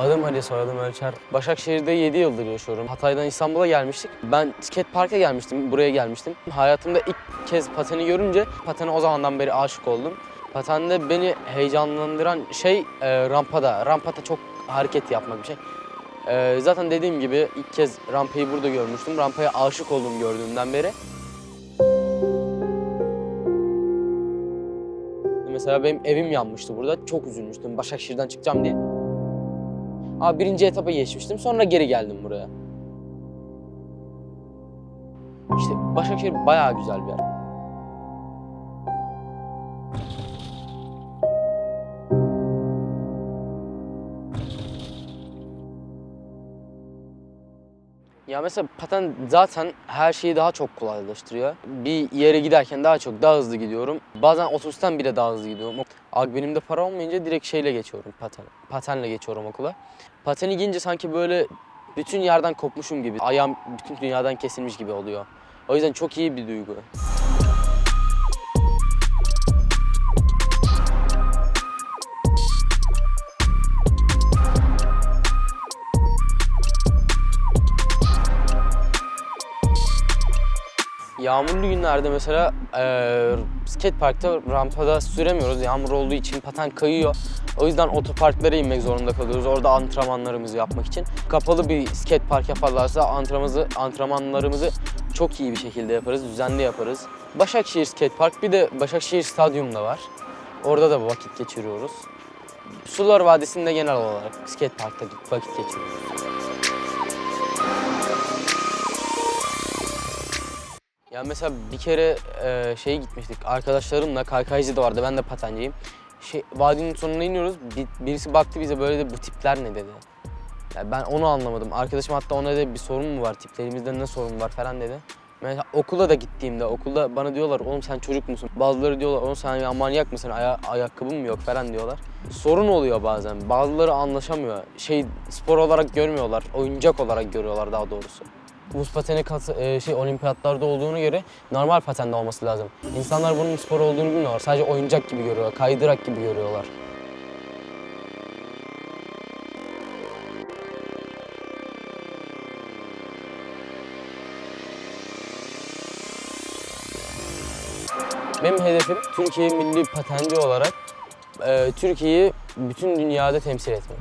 Adım Ali, soyadım Ölçer. Başakşehir'de 7 yıldır yaşıyorum. Hatay'dan İstanbul'a gelmiştik. Ben skate parka gelmiştim, buraya gelmiştim. Hayatımda ilk kez pateni görünce patene o zamandan beri aşık oldum. Patende beni heyecanlandıran şey e, rampada. Rampada çok hareket yapmak bir şey. E, zaten dediğim gibi ilk kez rampayı burada görmüştüm. Rampaya aşık oldum gördüğümden beri. Mesela benim evim yanmıştı burada. Çok üzülmüştüm Başakşehir'den çıkacağım diye. Abi birinci etapa geçmiştim. Sonra geri geldim buraya. İşte Başakşehir bayağı güzel bir yer. Ya mesela paten zaten her şeyi daha çok kolaylaştırıyor. Bir yere giderken daha çok daha hızlı gidiyorum. Bazen otobüsten bile daha hızlı gidiyorum. Abi para olmayınca direkt şeyle geçiyorum paten. Patenle geçiyorum okula. Pateni giyince sanki böyle bütün yerden kopmuşum gibi. Ayağım bütün dünyadan kesilmiş gibi oluyor. O yüzden çok iyi bir duygu. Yağmurlu günlerde mesela eee skate parkta rampada süremiyoruz. Yağmur olduğu için paten kayıyor. O yüzden otoparklara inmek zorunda kalıyoruz. Orada antrenmanlarımızı yapmak için. Kapalı bir skate park yaparlarsa antrenmanımızı, antrenmanlarımızı çok iyi bir şekilde yaparız, düzenli yaparız. Başakşehir Skate Park bir de Başakşehir Stadyum da var. Orada da vakit geçiriyoruz. Sular Vadisi'nde genel olarak skate parkta vakit geçiriyoruz. Ya mesela bir kere e, şeye gitmiştik arkadaşlarımla kaykaycı da vardı ben de patenciyim. Şey, vadinin sonuna iniyoruz bir- birisi baktı bize böyle de bu tipler ne dedi. Ya ben onu anlamadım. Arkadaşım hatta ona dedi bir sorun mu var tiplerimizde ne sorun var falan dedi. Mesela okula da gittiğimde okulda bana diyorlar oğlum sen çocuk musun? Bazıları diyorlar oğlum sen ya manyak mısın Aya- ayakkabın mı yok falan diyorlar. Sorun oluyor bazen. Bazıları anlaşamıyor. Şey spor olarak görmüyorlar. Oyuncak olarak görüyorlar daha doğrusu buz pateni katı, e, şey olimpiyatlarda olduğunu göre normal patende olması lazım. İnsanlar bunun spor olduğunu bilmiyorlar. Sadece oyuncak gibi görüyorlar, kaydırak gibi görüyorlar. Benim hedefim Türkiye milli patenci olarak e, Türkiye'yi bütün dünyada temsil etmek.